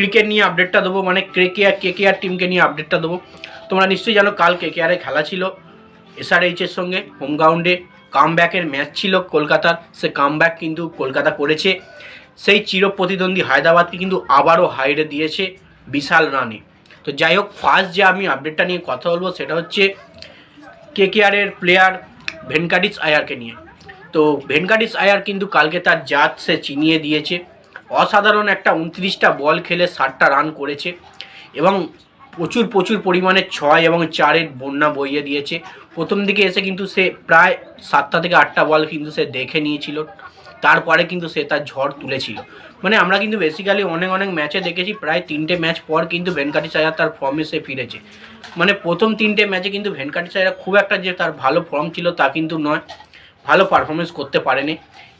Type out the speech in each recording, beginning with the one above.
Cricket নিয়ে আপডেটটা দেবো মানে কে কে আর কে কে আর টিমকে নিয়ে আপডেটটা দেবো। তোমরা নিশ্চয়ই জানো, কাল কে কে আরে খেলা ছিল এসআরএইচের সঙ্গে হোম গ্রাউন্ডে কামব্যাকের ম্যাচ ছিল কলকাতার, সে কামব্যাক কিন্তু কলকাতা করেছে। সেই চির প্রতিদ্বন্দ্বী হায়দ্রাবাদকে কিন্তু আবারও হাইরে দিয়েছে বিশাল রানে। তো যাই হোক ফার্স্ট যে আমি আপডেটটা নিয়ে কথা বলব, সেটা হচ্ছে কে কে আরের প্লেয়ার ভেনকাটিস আয়ারকে নিয়ে। তো ভেনকাটিস আয়ার কিন্তু কালকে তার জাত সে চিনিয়ে দিয়েছে। অসাধারণ একটা উনত্রিশটা বল খেলে ষাটটা রান করেছে এবং প্রচুর প্রচুর পরিমাণে ছয় এবং চারের বন্যা বইয়ে দিয়েছে। প্রথম দিকে এসে কিন্তু সে প্রায় সাতটা থেকে আটটা বল কিন্তু সে দেখে নিয়েছিল। তারপরে কিন্তু সে তার ঝড় তুলেছিল। মানে আমরা কিন্তু বেসিক্যালি অনেক অনেক ম্যাচে দেখেছি, প্রায় তিনটে ম্যাচ পর কিন্তু ভেনকাটিস আয়ার তার ফর্মে সে ফিরেছে। মানে প্রথম তিনটে ম্যাচে কিন্তু ভেনকাটিস আয়ার খুব একটা যে তার ভালো ফর্ম ছিল তা কিন্তু নয়। ভালো পারফরমেন্স করতে পারেনি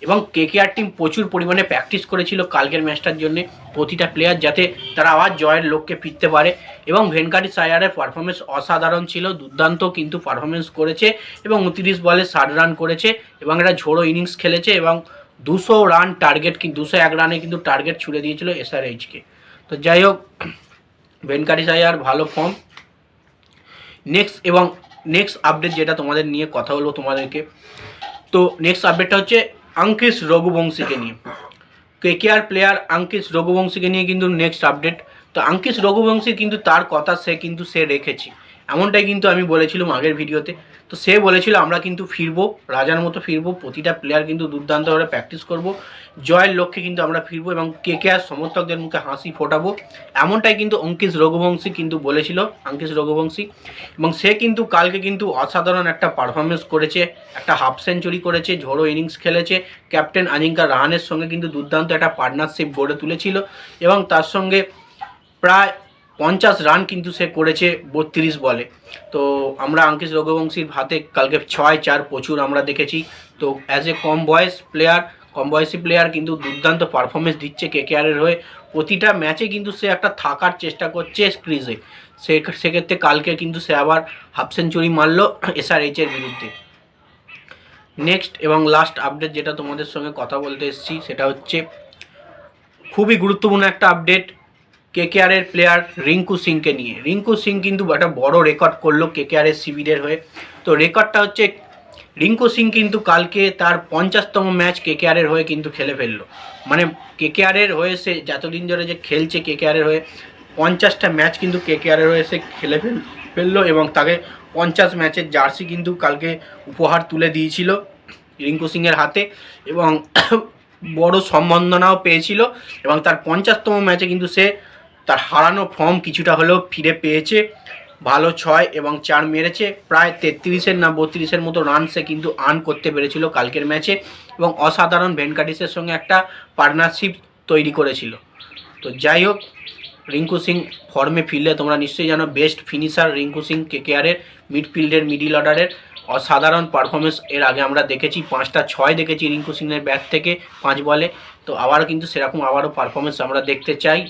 এবং কেকেআর টিম প্রচুর পরিমাণে প্র্যাকটিস করেছিল কালকের ম্যাচটার জন্য প্রতিটা প্লেয়ার যাতে তারা আবার জয়ের লক্ষ্যে ফিরতে পারে এবং ভেনকাটি সায়ারের পারফরমেন্স অসাধারণ ছিল, দুর্দান্ত কিন্তু পারফরমেন্স করেছে এবং উনত্রিশ বলে ষাট রান করেছে এবং একটা ঝোড়ো ইনিংস খেলেছে এবং দুশো রান টার্গেট কিন্তু দুশো এক রানে কিন্তু টার্গেট ছুড়ে দিয়েছিল এসআরএইচকে তো যাই হোক ভেনকাটি সায়ার ভালো ফর্ম নেক্সট এবং নেক্সট আপডেট যেটা তোমাদের নিয়ে কথা হলো তোমাদেরকে। তো নেক্সট আপডেটটা হচ্ছে আঙ্কিশ রঘুবংশীকে নিয়ে। কে কে আর প্লেয়ার আঙ্কিশ রঘুবংশীকে নিয়ে কিন্তু নেক্সট আপডেট তো আঙ্কিশ রঘুবংশী কিন্তু তার কথা সে কিন্তু সে রেখেছে। এমনটাই কিন্তু আমি বলেছিলাম আগের ভিডিওতে। তো সে বলেছিল, আমরা কিন্তু ফিরবো, রাজার মতো ফিরবো, প্রতিটা প্লেয়ার কিন্তু দুর্দান্তভাবে প্র্যাকটিস করব। জয়ের লক্ষ্যে কিন্তু আমরা ফিরবো এবং কে কে আর সমর্থকদের মুখে হাসি ফোটাবো। এমনটাই কিন্তু অঙ্কিশ রঘুবংশী কিন্তু বলেছিল অঙ্কিশ রঘুবংশী। এবং সে কিন্তু কালকে কিন্তু অসাধারণ একটা পারফরমেন্স করেছে, একটা হাফ সেঞ্চুরি করেছে, ঝোড়ো ইনিংস খেলেছে। ক্যাপ্টেন আজিঙ্কা রাহানের সঙ্গে কিন্তু দুর্দান্ত একটা পার্টনারশিপ গড়ে তুলেছিল। এবং তার সঙ্গে প্রায় পঞ্চাশ রান কিন্তু সে করেছে বত্রিশ বলে। তো আমরা আঙ্কিশ রঘুবংশীর হাতে কালকে ছয় চার প্রচুর আমরা দেখেছি। তো অ্যাজ এ কম বয়স প্লেয়ার কম বয়সী প্লেয়ার কিন্তু দুর্দান্ত পারফরমেন্স দিচ্ছে কেকেআরের হয়ে। প্রতিটা ম্যাচে কিন্তু সে একটা থাকার চেষ্টা করছে ক্রিজে সে সেক্ষেত্রে কালকে কিন্তু সে আবার হাফ সেঞ্চুরি মারলো এসআরএইচের বিরুদ্ধে। নেক্সট এবং লাস্ট আপডেট যেটা তোমাদের সঙ্গে কথা বলতে এসেছি, সেটা হচ্ছে খুবই গুরুত্বপূর্ণ একটা আপডেট কেকেআরের প্লেয়ার রিঙ্কু সিংকে নিয়ে। রিঙ্কু সিং কিন্তু একটা বড় রেকর্ড করল কেকেআরের শিবিরের হয়ে। তো রেকর্ডটা হচ্ছে, রিঙ্কু সিং কিন্তু কালকে তার পঞ্চাশতম ম্যাচ কেকেআরের হয়ে কিন্তু খেলে ফেলল। মানে কেকেআরের হয়ে সে যতদিন ধরে যে খেলছে কেকেআরের হয়ে, পঞ্চাশটা ম্যাচ কিন্তু কেকেআরের হয়ে সে খেলে ফেল, ফেলল এবং তাকে পঞ্চাশ ম্যাচের জার্সি কিন্তু কালকে উপহার তুলে দিয়েছিল রিঙ্কু সিংয়ের হাতে এবং বড় সম্বর্ধনাও পেয়েছিল এবং তার পঞ্চাশতম ম্যাচে কিন্তু সে তার হারানো ফর্ম কিছুটা হলেও ফিরে পেয়েছে। ভালো ছয় এবং চার মেরেছে। প্রায় তেত্রিশের না বত্রিশের মতো রান সে কিন্তু আর্ন করতে পেরেছিল কালকের ম্যাচে এবং অসাধারণ ভেনকাটিসের সঙ্গে একটা পার্টনারশিপ তৈরি করেছিল। তো যাই হোক, রিঙ্কু সিং ফর্মে ফিরলে তোমরা নিশ্চয়ই জানো বেস্ট ফিনিশার রিঙ্কু সিং কেকেআরের মিডফিল্ডের মিডিল অর্ডারের অসাধারণ পারফরমেন্স এর আগে আমরা দেখেছি, পাঁচটা ছয় দেখেছি রিঙ্কু সিংয়ের ব্যাট থেকে, পাঁচ বলে। তো আবারও কিন্তু সেরকম আবারও পারফরমেন্স আমরা দেখতে চাই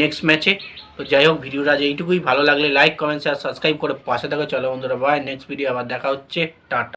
নেক্সট ম্যাচে তো যাই হোক, ভিডিওটা যে এইটুকুই। ভালো লাগলে লাইক কমেন্ট শেয়ার সাবস্ক্রাইব করে পাশে থাকো। চলো বন্ধুরা বাই নেক্সট ভিডিও আবার দেখা হচ্ছে। টাটা।